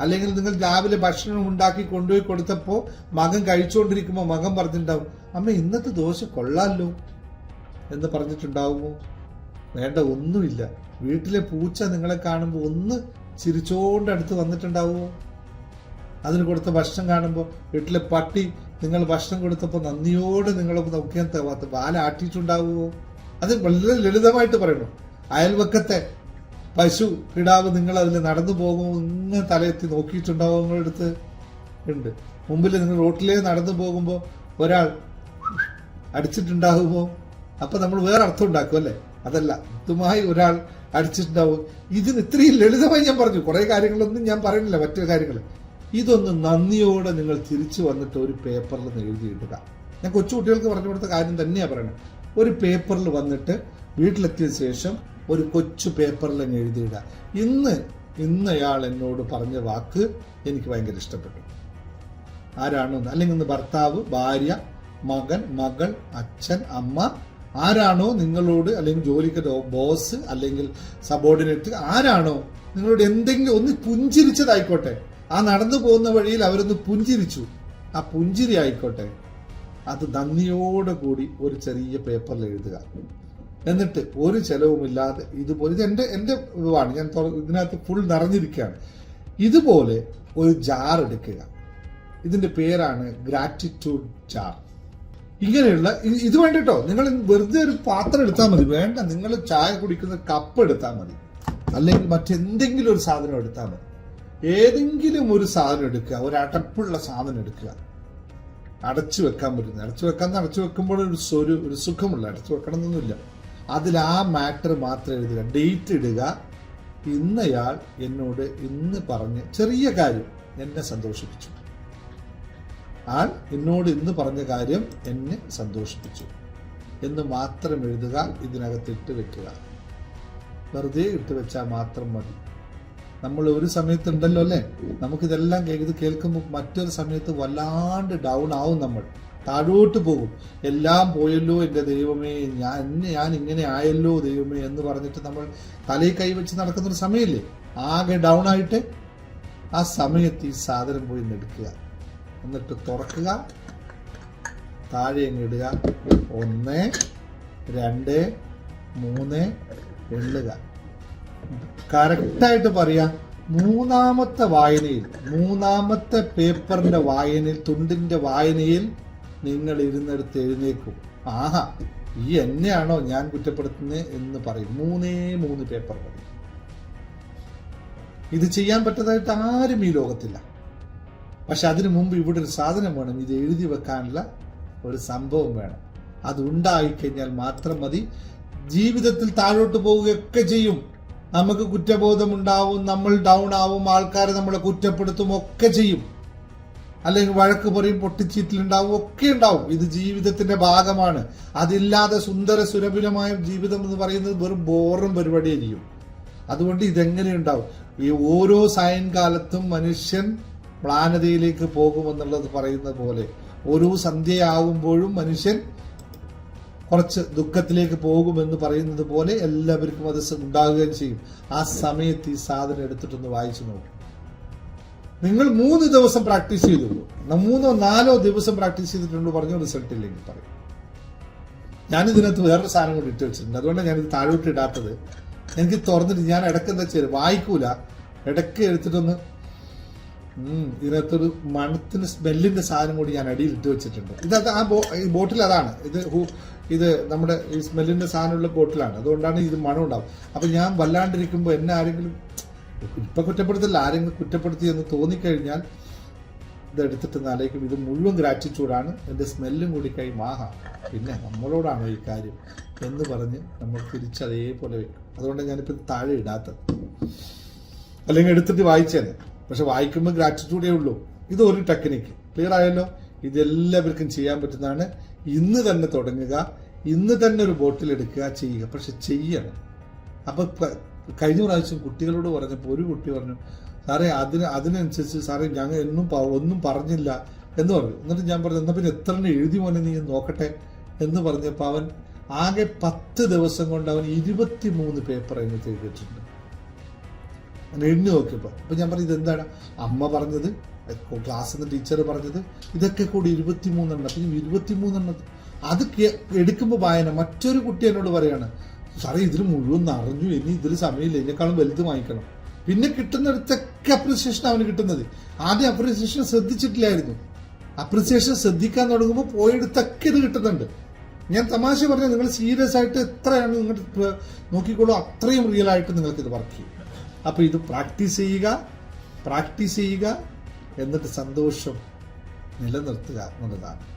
അല്ലെങ്കിൽ നിങ്ങൾ രാവിലെ ഭക്ഷണം ഉണ്ടാക്കി കൊണ്ടുപോയി കൊടുത്തപ്പോൾ മകൻ കഴിച്ചുകൊണ്ടിരിക്കുമ്പോൾ മകൻ പറഞ്ഞിട്ടുണ്ടാവും അമ്മ ഇന്നത്തെ ദോശ കൊള്ളാമല്ലോ എന്ന് പറഞ്ഞിട്ടുണ്ടാവുമോ? വേണ്ട ഒന്നുമില്ല. വീട്ടിലെ പൂച്ച നിങ്ങളെ കാണുമ്പോൾ ഒന്ന് ചിരിച്ചോണ്ട് അടുത്ത് വന്നിട്ടുണ്ടാവുമോ? അതിന് കൊടുത്ത ഭക്ഷണം കാണുമ്പോൾ വീട്ടിലെ പട്ടി നിങ്ങൾ ഭക്ഷണം കൊടുത്തപ്പോൾ നന്ദിയോടെ നിങ്ങളെ നോക്കിയാൽ പാലാട്ടിയിട്ടുണ്ടാവുമോ അത് വളരെ ലളിതമായിട്ട് പറയണം അയൽവക്കത്തെ പശു കിടാവ് നിങ്ങൾ അതിൽ നടന്നു പോകുമോ? ഇങ്ങനെ തലയെത്തി നോക്കിയിട്ടുണ്ടാവും നിങ്ങളുടെ അടുത്ത്. ഉണ്ട്. മുമ്പിൽ നിങ്ങൾ റോട്ടിലേ നടന്നു പോകുമ്പോൾ ഒരാൾ അടിച്ചിട്ടുണ്ടാകുമോ അപ്പൊ നമ്മൾ വേറെ അർത്ഥം ഉണ്ടാക്കും അല്ലേ? അതല്ല. ഇതുമായി ഒരാൾ അടിച്ചിട്ടുണ്ടാവും. ഇതിന് ഇത്രയും ലളിതമായി ഞാൻ പറഞ്ഞു. കുറെ കാര്യങ്ങളൊന്നും ഞാൻ പറയുന്നില്ല. മറ്റു കാര്യങ്ങൾ. ഇതൊന്ന് നന്ദിയോടെ നിങ്ങൾ തിരിച്ചു വന്നിട്ട് ഒരു പേപ്പറിൽ നിന്ന് എഴുതിയിടുക. ഞാൻ കൊച്ചു കുട്ടികൾക്ക് പറഞ്ഞു കൊടുത്ത കാര്യം തന്നെയാണ് പറയുന്നത്. ഒരു പേപ്പറിൽ വന്നിട്ട് വീട്ടിലെത്തിയ ശേഷം ഒരു കൊച്ചു പേപ്പറിൽ അങ്ങ് എഴുതിയിടുക. ഇന്ന് ഇന്ന് അയാൾ എന്നോട് പറഞ്ഞ വാക്ക് എനിക്ക് ഭയങ്കര ഇഷ്ടപ്പെട്ടു. ആരാണോ അല്ലെങ്കിൽ ഇന്ന് ഭർത്താവ് ഭാര്യ മകൻ മകൾ അച്ഛൻ അമ്മ ആരാണോ നിങ്ങളോട് അല്ലെങ്കിൽ ജോലിക്ക് ബോസ് അല്ലെങ്കിൽ സബോർഡിനേറ്റ് ആരാണോ നിങ്ങളോട് എന്തെങ്കിലും ഒന്ന് പുഞ്ചിരിച്ചതായിക്കോട്ടെ. ആ നടന്നു പോകുന്ന വഴിയിൽ അവരൊന്ന് പുഞ്ചിരിച്ചു. ആ പുഞ്ചിരി ആയിക്കോട്ടെ. അത് നന്ദിയോടെ കൂടി ഒരു ചെറിയ പേപ്പറിൽ എഴുതുക. എന്നിട്ട് ഒരു ചെലവുമില്ലാതെ ഇതുപോലെ ഇത് എന്റെ എന്റെ ഇതാണ്. ഞാൻ ഇതിനകത്ത് ഫുൾ നിറഞ്ഞിരിക്കുകയാണ്. ഇതുപോലെ ഒരു ജാർ എടുക്കുക. ഇതിന്റെ പേരാണ് ഗ്രാറ്റിറ്റ്യൂഡ് ജാർ ഇങ്ങനെയുള്ള ഇത് വേണ്ടിട്ടോ. നിങ്ങൾ വെറുതെ ഒരു പാത്രം എടുത്താൽ മതി. വേണ്ട നിങ്ങൾ ചായ കുടിക്കുന്ന കപ്പ് എടുത്താൽ മതി. അല്ലെങ്കിൽ മറ്റെന്തെങ്കിലും ഒരു സാധനം എടുത്താൽ മതി. ഏതെങ്കിലും ഒരു സാധനം എടുക്കുക. ഒരു അടപ്പുള്ള സാധനം എടുക്കുക. അടച്ചു വെക്കാൻ പറ്റുന്നത് അടച്ചു വെക്കാൻ അടച്ചു വെക്കുമ്പോൾ ഒരു സ്വരു ഒരു സുഖമുള്ള അടച്ചു വെക്കണം എന്നൊന്നുമില്ല അതിൽ ആ മാറ്റർ മാത്രം എഴുതുക. ഡേറ്റ് ഇടുക. ഇന്നയാൾ എന്നോട് ഇന്ന് പറഞ്ഞ് ചെറിയ കാര്യം എന്നെ സന്തോഷിപ്പിച്ചു. ആൾ എന്നോട് ഇന്ന് പറഞ്ഞ കാര്യം എന്നെ സന്തോഷിപ്പിച്ചു. എന്ന് മാത്രം എഴുതുക ഇതിനകത്ത് ഇട്ട് വെക്കുക. വെറുതെ ഇട്ട് വെച്ചാൽ മാത്രം മതി. നമ്മൾ ഒരു സമയത്ത് ഉണ്ടല്ലോ അല്ലേ? നമുക്കിതെല്ലാം ഇത് കേൾക്കുമ്പോൾ മറ്റൊരു സമയത്ത് വല്ലാണ്ട് ഡൗൺ ആവും നമ്മൾ. താഴോട്ട് പോകും. എല്ലാം പോയല്ലോ എന്റെ ദൈവമേ ഞാൻ ഞാൻ ഇങ്ങനെ ആയല്ലോ ദൈവമേ എന്ന് പറഞ്ഞിട്ട് നമ്മൾ തലയിൽ കൈവച്ച് നടക്കുന്നൊരു സമയമില്ലേ? ആകെ ഡൗൺ ആയിട്ട് ആ സമയത്ത് ഈ സാധനം പോയി എടുക്കുക എന്നിട്ട് തുറക്കുക. താഴെ അങ്ങ് ഇടുക. ഒന്ന് രണ്ട് മൂന്ന് എണ്ണുക. കറക്റ്റായിട്ട് പറയാം മൂന്നാമത്തെ വായനയിൽ മൂന്നാമത്തെ പേപ്പറിന്റെ വായനയിൽ തുണ്ടിന്റെ വായനയിൽ നിങ്ങൾ ഇരുന്നെടുത്ത് എഴുന്നേക്കും ആഹാ ഈ എന്നെയാണോ ഞാൻ കുറ്റപ്പെടുത്തുന്നത് എന്ന് പറയും. മൂന്നേ മൂന്ന് പേപ്പർ മതി ഇത് ചെയ്യാൻ പറ്റുന്നതായിട്ട് ആരും ഈ ലോകത്തില്ല. പക്ഷെ അതിനു മുമ്പ് ഇവിടെ ഒരു സാധനം വേണം. ഇത് എഴുതി വെക്കാനുള്ള ഒരു സംഭവം വേണം. അത് ഉണ്ടായിക്കഴിഞ്ഞാൽ മാത്രം മതി. ജീവിതത്തിൽ താഴോട്ട് പോവുകയൊക്കെ ചെയ്യും. നമുക്ക് കുറ്റബോധം ഉണ്ടാവും നമ്മൾ ഡൗൺ ആവും ആൾക്കാരെ നമ്മളെ കുറ്റപ്പെടുത്തും ഒക്കെ ചെയ്യും. അല്ലെങ്കിൽ വഴക്ക് പറയും പൊട്ടിച്ചീറ്റിലുണ്ടാവും ഒക്കെ ഉണ്ടാവും. ഇത് ജീവിതത്തിന്റെ ഭാഗമാണ്. അതില്ലാതെ സുന്ദര സുരഭിലമായ ജീവിതം എന്ന് പറയുന്നത് വെറും ബോറും പരിപാടിയായിരിക്കും. അതുകൊണ്ട് ഇതെങ്ങനെ ഉണ്ടാവും? ഈ ഓരോ സായൻകാലത്തും മനുഷ്യൻ പ്ലാനതയിലേക്ക് പോകുമെന്നുള്ളത് പറയുന്ന പോലെ. ഓരോ സന്ധ്യയാകുമ്പോഴും മനുഷ്യൻ കുറച്ച് ദുഃഖത്തിലേക്ക് പോകുമെന്ന് പറയുന്നത് പോലെ എല്ലാവർക്കും അത് ഉണ്ടാകുകയും ചെയ്യും. ആ സമയത്ത് ഈ സാധനം എടുത്തിട്ടൊന്ന് വായിച്ചു നോക്കും. നിങ്ങൾ മൂന്ന് ദിവസം പ്രാക്ടീസ് ചെയ്തുള്ളൂ മൂന്നോ നാലോ ദിവസം പ്രാക്ടീസ് ചെയ്തിട്ടുണ്ട് പറഞ്ഞ റിസൾട്ട് ഇല്ലെങ്കിൽ പറയും. ഞാൻ ഇതിനകത്ത് വേറൊരു സാധനം കൂടി ഇട്ട് വെച്ചിട്ടുണ്ട്. അതുകൊണ്ടാണ് ഇത് താഴോട്ട് ഇടാത്തത്. എനിക്ക് തുറന്നിട്ട് ഞാൻ ഇടയ്ക്ക് എന്താ ചെയ്ത് വായിക്കൂല. ഇടയ്ക്ക് എടുത്തിട്ടൊന്ന് ഇതിനകത്തൊരു മണത്തിന് സ്മെല്ലിന്റെ സാധനം കൂടി ഞാൻ അടിയിൽ ഇട്ട് വെച്ചിട്ടുണ്ട്. ഇത് ആ ബോട്ടിൽ അതാണ്. ഇത് ഇത് നമ്മുടെ ഈ സ്മെല്ലിന്റെ സാധനമുള്ള ബോട്ടിലാണ്. അതുകൊണ്ടാണ് ഇത് മണം ഉണ്ടാവും. അപ്പൊ ഞാൻ വല്ലാണ്ടിരിക്കുമ്പോൾ എന്നെ ആരെങ്കിലും ഇപ്പൊ കുറ്റപ്പെടുത്തില്ല ആരെങ്കിലും കുറ്റപ്പെടുത്തി എന്ന് തോന്നിക്കഴിഞ്ഞാൽ ഇത് എടുത്തിട്ട് നാലേക്കും ഇത് മുഴുവൻ ഗ്രാറ്റിറ്റ്യൂഡാണ് എന്റെ സ്മെല്ലും കൂടി കൈ ആഹാ പിന്നെ നമ്മളോടാണോ ഈ കാര്യം എന്ന് പറഞ്ഞ് നമ്മൾ തിരിച്ചതേപോലെ വെക്കും. അതുകൊണ്ട് ഞാനിപ്പോൾ താഴെ ഇടാത്തത്. അല്ലെങ്കിൽ എടുത്തിട്ട് വായിച്ചേനെ. പക്ഷെ വായിക്കുമ്പോൾ ഗ്രാറ്റിറ്റ്യൂഡേ ഉള്ളൂ ഇത് ഒരു ടെക്നിക്ക് ക്ലിയർ ആയല്ലോ? ഇതെല്ലാവർക്കും ചെയ്യാൻ പറ്റുന്നതാണ്. ഇന്ന് തന്നെ തുടങ്ങുക. ഇന്ന് തന്നെ ഒരു ബോട്ടിൽ എടുക്കുക ചെയ്യുക. പക്ഷെ ചെയ്യണം. അപ്പോൾ കഴിഞ്ഞ പ്രാവശ്യം കുട്ടികളോട് പറഞ്ഞപ്പോൾ ഒരു കുട്ടി പറഞ്ഞു സാറേ അതിന് അതിനനുസരിച്ച് സാറേ ഞങ്ങൾ എന്നും ഒന്നും പറഞ്ഞില്ല. എന്ന് പറഞ്ഞു. എന്നിട്ട് ഞാൻ പറഞ്ഞു എന്നാൽ പിന്നെ എത്ര എഴുതി മോനെ നീ നോക്കട്ടെ? എന്ന് പറഞ്ഞപ്പോൾ അവൻ ആകെ പത്ത് ദിവസം കൊണ്ട് അവൻ ഇരുപത്തി മൂന്ന് പേപ്പർ അതിനകത്ത് എഴുതിയിട്ടുണ്ട്. അങ്ങനെ എണ്ണി നോക്കിയപ്പോൾ അപ്പം ഞാൻ പറഞ്ഞു ഇതെന്താണ്? അമ്മ പറഞ്ഞത് ക്ലാസ്സിൽ നിന്ന് ടീച്ചർ പറഞ്ഞത് ഇതൊക്കെ കൂടി ഇരുപത്തി മൂന്നെണ്ണം അപ്പം ഇരുപത്തി മൂന്നെണ്ണം അത് എടുക്കുമ്പോൾ വായന. മറ്റൊരു കുട്ടി എന്നോട് പറയാണ് സാറേ ഇതിൽ മുഴുവൻ നിറഞ്ഞു. ഇനി ഇതിൽ സമയമില്ല. ഇതിനേക്കാളും വലുത് വാങ്ങിക്കണം. പിന്നെ കിട്ടുന്നിടത്തൊക്കെ അപ്രിസിയേഷൻ അവന് കിട്ടുന്നത്. ആദ്യം അപ്രിസിയേഷൻ ശ്രദ്ധിച്ചിട്ടില്ലായിരുന്നു. അപ്രിസിയേഷൻ ശ്രദ്ധിക്കാൻ തുടങ്ങുമ്പോൾ പോയിടത്തൊക്കെ ഇത് കിട്ടുന്നുണ്ട്. ഞാൻ തമാശ പറഞ്ഞാൽ നിങ്ങൾ സീരിയസ് ആയിട്ട് എത്രയാണ് നിങ്ങൾ നോക്കിക്കോളൂ. അത്രയും റിയൽ ആയിട്ട് നിങ്ങൾക്ക് ഇത് വർക്ക് ചെയ്യും. അപ്പൊ ഇത് പ്രാക്ടീസ് ചെയ്യുക പ്രാക്ടീസ് ചെയ്യുക എന്നിട്ട് സന്തോഷം നിലനിർത്തുക എന്നുള്ളതാണ്.